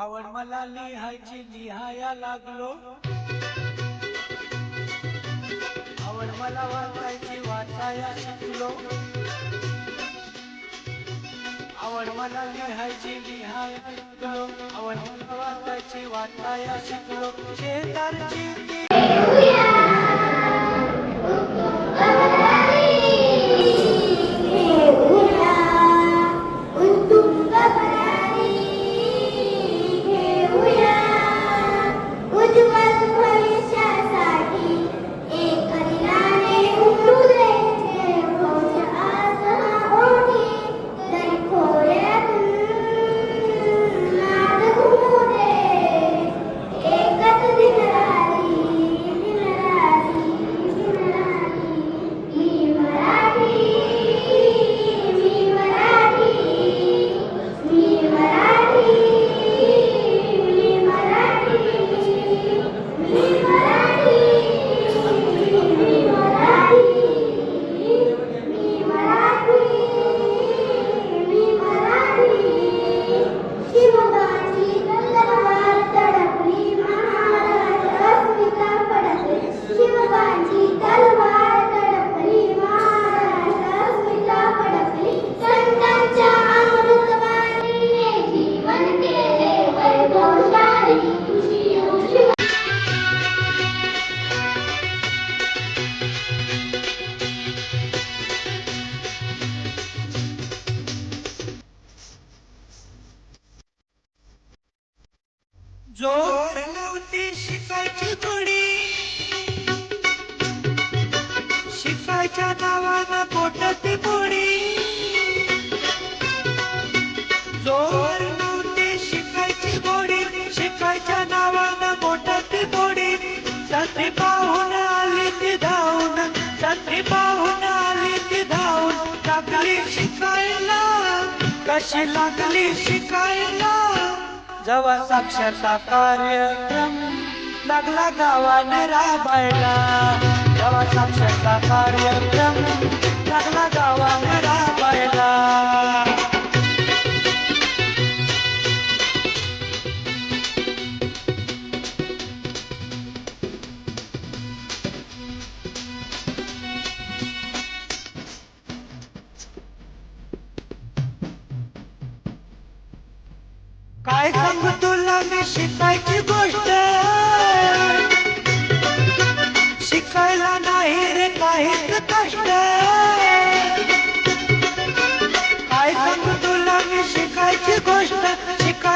आवड मला लिहायची लिहाया लागलो. आवड मला वाचायची वाचाया शिकलो. आवड मला लिहायची लिहाया लागलो आवड मला वाचायची वाचाया शिकलो. शेजारची जोर नव्हती शिकायची गोडी शिकायच्या नावानं पोटाची पोळी जोर नव्हती शिकायची गोडी शिकायच्या नावानं पोटाची पोळी छत्री पाहून आली ती धावून छत्री पाहून आली ती धावून. लागली शिकायला कशी लागली शिकायला? जेव्हा साक्षरता कार्यक्रम. लागला गावाने राबायला. जेव्हा साक्षरता कार्यक्रम. लागला गावाने राबायला. काय सांगू तुला मी शिकायची गोष्ट? शिकायला नाही रे काहीच कष्ट.